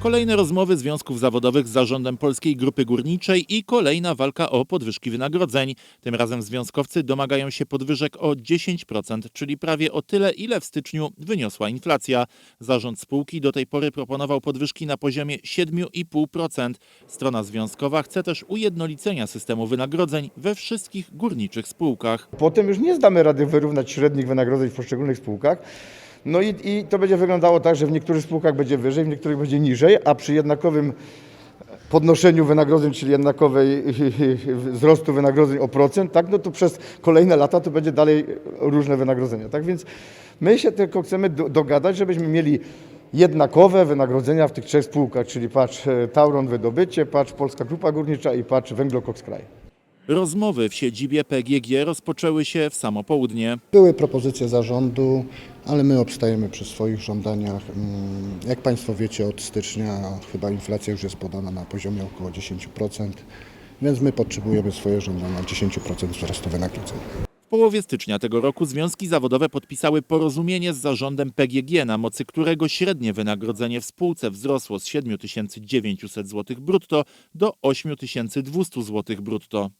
Kolejne rozmowy związków zawodowych z zarządem Polskiej Grupy Górniczej i kolejna walka o podwyżki wynagrodzeń. Tym razem związkowcy domagają się podwyżek o 10%, czyli prawie o tyle, ile w styczniu wyniosła inflacja. Zarząd spółki do tej pory proponował podwyżki na poziomie 7,5%. Strona związkowa chce też ujednolicenia systemu wynagrodzeń we wszystkich górniczych spółkach. Potem już nie zdamy rady wyrównać średnich wynagrodzeń w poszczególnych spółkach. No i, i to będzie wyglądało tak, że w niektórych spółkach będzie wyżej, w niektórych będzie niżej, a przy jednakowym podnoszeniu wynagrodzeń, czyli jednakowej wzrostu wynagrodzeń o procent, tak, no to przez kolejne lata to będzie dalej różne wynagrodzenia. Tak więc my się tylko chcemy do, dogadać, żebyśmy mieli jednakowe wynagrodzenia w tych trzech spółkach, czyli patrz e, Tauron Wydobycie, patrz Polska Grupa Górnicza i patrz Węglokoks Kraj. Rozmowy w siedzibie PGG rozpoczęły się w samo południe. Były propozycje zarządu, ale my obstajemy przy swoich żądaniach. Mm, Jak Państwo wiecie, od stycznia chyba inflacja już jest podana na poziomie około 10%, więc my potrzebujemy swoje żądania 10% wzrostu wynagrodzeń. W połowie stycznia tego roku związki zawodowe podpisały porozumienie z zarządem PGG, na mocy którego średnie wynagrodzenie w spółce wzrosło z 7900 zł brutto do 8200 zł brutto.